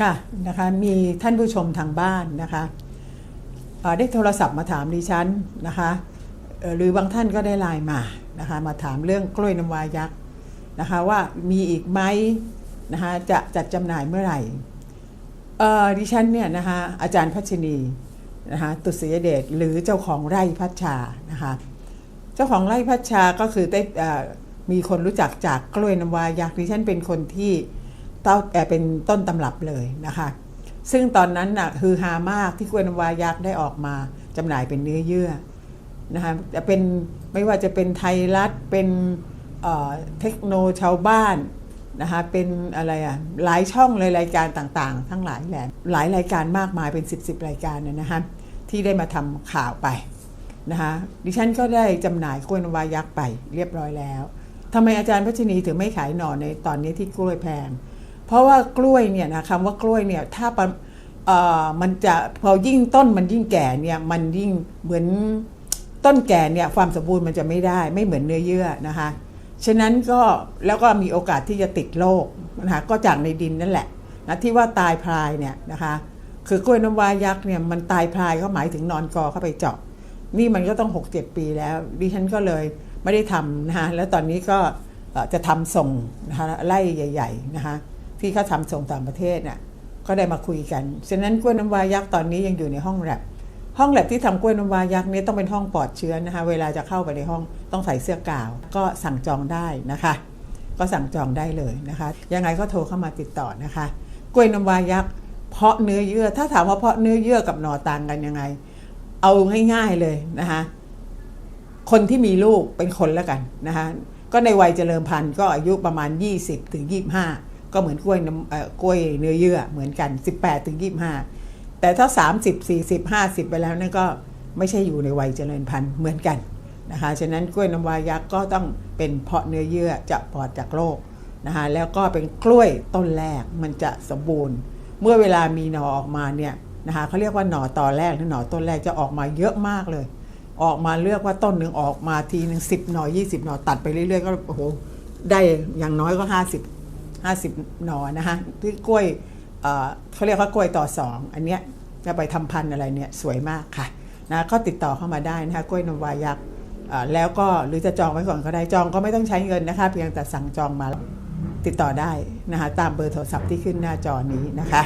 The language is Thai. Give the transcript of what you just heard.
ค่ะนะคะมีท่านผู้ชมทางบ้านนะคะได้โทรศัพท์มาถามดิฉันนะคะหรือบางท่านก็ได้ไลน์มานะคะมาถามเรื่องกล้วยน้ำวายักษ์นะคะว่ามีอีกไหมนะคะจะจัดจำหน่ายเมื่อไหร่ดิฉันเนี่ยนะคะอาจารย์พัชนีนะคะตุศยเดชหรือเจ้าของไร่พัชชานะคะเจ้าของไร่พัชชาก็คือได้มีคนรู้จักจากกล้วยน้ำวายักษ์ดิฉันเป็นคนที่ เต้าเอ่เป็นต้นตำรับเลยนะคะ ซึ่งตอนนั้นน่ะคือฮามากที่กล้วยนวายักษ์ได้ออกมาจำหน่ายเป็นเนื้อเยื่อนะคะจะเป็นไม่ว่าจะเป็นไทยรัฐเป็นเเทคโนชาวบ้านนะคะเป็นอะไรอะหลายช่องเลยรายการต่างๆ ทั้งหลายแหละหลายรายการมากมายเป็น 10บสรายการนะนะคะที่ได้มาทำข่าวไปนะคะดิฉันก็ได้จำหน่ายกล้วยนวายักษ์ไปเรียบร้อยแล้วทำไมอาจารย์พัชนีถึงไม่ขายหน่อในตอนนี้ที่กล้วยแพง เพราะว่ากล้วยเนี่ยนะคำว่ากล้วยเนี่ยถ้าเอ่อมันจะพอยิ่งต้นมันยิ่งแก่เนี่ยมันยิ่งเหมือนต้นแก่เนี่ยความสมบูรณ์มันจะไม่ได้ไม่เหมือนเนื้อเยื่อนะคะฉะนั้นก็แล้วก็มีโอกาสที่จะติดโรคนะคะก็จากในดินนั่นแหละนะที่ว่าตายพลายเนี่ยนะคะคือกล้วยน้ำว้ายักษ์เนี่ยมันตายพลายก็หมายถึงนอนกอเข้าไปเจาะ นี่มันก็ต้อง 6-7 ปีแล้ว ดิฉันก็เลยไม่ได้ทำนะคะแล้วตอนนี้ก็จะทำส่งนะคะไล่ใหญ่ ๆ นะคะ ที่เขาทำส่งต่างประเทศน่ะก็ได้มาคุยกัน ฉะนั้นกล้วยน้ำวายักษ์ตอนนี้ยังอยู่ในห้องแลบห้องแลบที่ทำกล้วยน้ำวายักษ์นี้ต้องเป็นห้องปลอดเชื้อนะคะ เวลาจะเข้าไปในห้องต้องใส่เสื้อกาว ก็สั่งจองได้นะคะ ก็สั่งจองได้เลยนะคะ ยังไงก็โทรเข้ามาติดต่อนะคะ กล้วยน้ำวายักษ์เพาะเนื้อเยื่อ ถ้าถามว่าเพาะเนื้อเยื่อกับหน่อต่างกันยังไง เอาง่ายๆเลยนะคะ คนที่มีลูกเป็นคนแล้วกันนะคะ ก็ในวัยเจริญพันธุ์ก็อายุประมาณ 20ถึง25 ก็เหมือนกล้วยน้ำเอ่อกล้วยเนื้อเยื่อเหมือนกัน 18ถึง25 แต่ถ้า 30 40 50 ไปแล้วนั่นก็ไม่ใช่อยู่ในวัยเจริญพันธุ์เหมือนกันนะคะฉะนั้นกล้วยน้ำวายักษ์ก็ต้องเป็นเพาะเนื้อเยื่อจะปลอดจากโรคนะคะแล้วก็เป็นกล้วยต้นแรกมันจะสมบูรณ์ เมื่อเวลามีหน่อออกมาเนี่ยนะคะเขาเรียกว่าหน่อตอแรกหรือหน่อต้นแรกจะออกมาเยอะมากเลย ออกมาเลือกว่าต้นหนึ่งออกมาทีหนึ่งสิบหน่อยี่สิบหน่อตัดไปเรื่อยๆก็โอ้โหได้อย่างน้อยก็ห้าสิบ 50 หนอนะคะที่กล้วยเเขาเรียกว่ากล้วยต่อสองอันเนี้ยจะไปทำพันธุ์อะไรเนี่ยสวยมากค่ะนะก็ติดต่อเข้ามาได้นะคะกล้วยนมวายักษ์แล้วก็หรือจะจองไว้ก่อนก็ได้จองก็ไม่ต้องใช้เงินนะคะ เพียงแต่สั่งจองมาติดต่อได้นะคะตามเบอร์โทรศัพท์ที่ขึ้นหน้าจอนี้นะคะ